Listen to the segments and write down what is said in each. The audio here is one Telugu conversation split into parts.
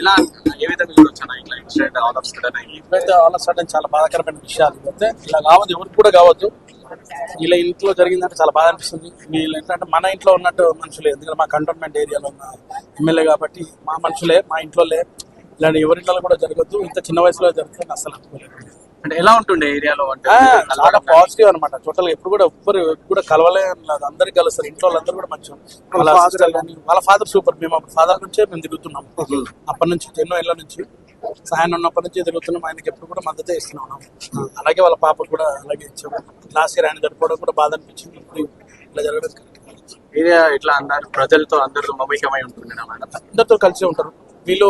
ఇలా ఏ విధంగా చూడొచ్చు ఇట్లా ఇన్సిడెంట్ ఆల్ ఆఫ్ సడన్ ఇప్పుడైతే ఆల్ సడన్ చాలా బాధాకరమైన విషయాలు. అయితే ఇలా కావద్దు ఎవరికి కూడా కావద్దు. ఇలా ఇంట్లో జరిగిందంటే చాలా బాధ అనిపిస్తుంది. వీళ్ళు ఏంటంటే మన ఇంట్లో ఉన్నట్టు మనుషులే ఎందుకంటే మా కంటోన్మెంట్ ఏరియాలో ఉన్న ఎమ్మెల్యే కాబట్టి మా మనుషులే మా ఇంట్లోలే ఇలాంటి ఎవరింట్లో కూడా జరగద్దు. ఇంత చిన్న వయసులో జరుగుతుంది అసలు అనుకోలేదు. అంటే ఎలా ఉంటుండే ఏరియాలో అంటే చాలా పాజిటివ్ అనమాట టోటల్ ఎప్పుడు కూడా ఎవ్వరు కూడా కలవలే లేదు అందరికి కలుస్తారు. ఇంట్లో వాళ్ళందరూ కూడా మంచిగా వాళ్ళ కానీ వాళ్ళ ఫాదర్ సూపర్ మేము ఫాదర్ నుంచే మేము తిరుగుతున్నాం. అప్పటి నుంచి ఎన్నో ఏళ్ళ నుంచి. సాయం ఉన్నప్పటి నుంచి తిరుగుతున్నాం. ఆయనకి ఎప్పుడు కూడా మద్దతు ఇస్తున్నాం అలాగే వాళ్ళ పాప కూడా అలాగే ఇచ్చాము. లాస్ట్ ఇయర్ ఆయన జరుపుకోవడం కూడా బాధ అనిపించింది. ఇప్పుడు ఇలా జరగడం. ఏరియా ఇట్లా అందరు? ప్రజలతో అందరితో మమేకమై ఉంటుంది మేడం? అందరితో కలిసి ఉంటారు. వీళ్ళు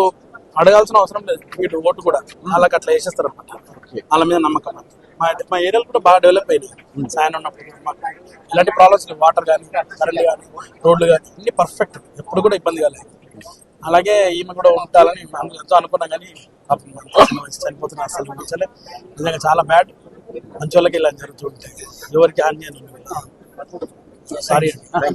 అడగాల్సిన అవసరం లేదు. వీళ్ళు ఓటు కూడా. వాళ్ళకి అట్లా వేసేస్తారు అనమాట వాళ్ళ మీద నమ్మకం మా మా ఏరియాలు కూడా బాగా డెవలప్ అయినాయి. సాయం ఉన్నప్పుడు మాకు ఇలాంటి ప్రాబ్లమ్స్ లేవు. వాటర్ కానీ కరెంట్ కానీ రోడ్లు కానీ అన్ని పర్ఫెక్ట్ ఎప్పుడు కూడా ఇబ్బంది కాలేదు. అలాగే ఈమె కూడా ఉంటాలని మేము ఎంతో అనుకున్నాం కానీ పాపం చనిపోతున్న అసలు నచ్చలే నిజంగా చాలా బ్యాడ్ మంచి వాళ్ళకి ఇలా జరుగుతూ ఉంటాయి. ఎవరికి అని సారీ అండి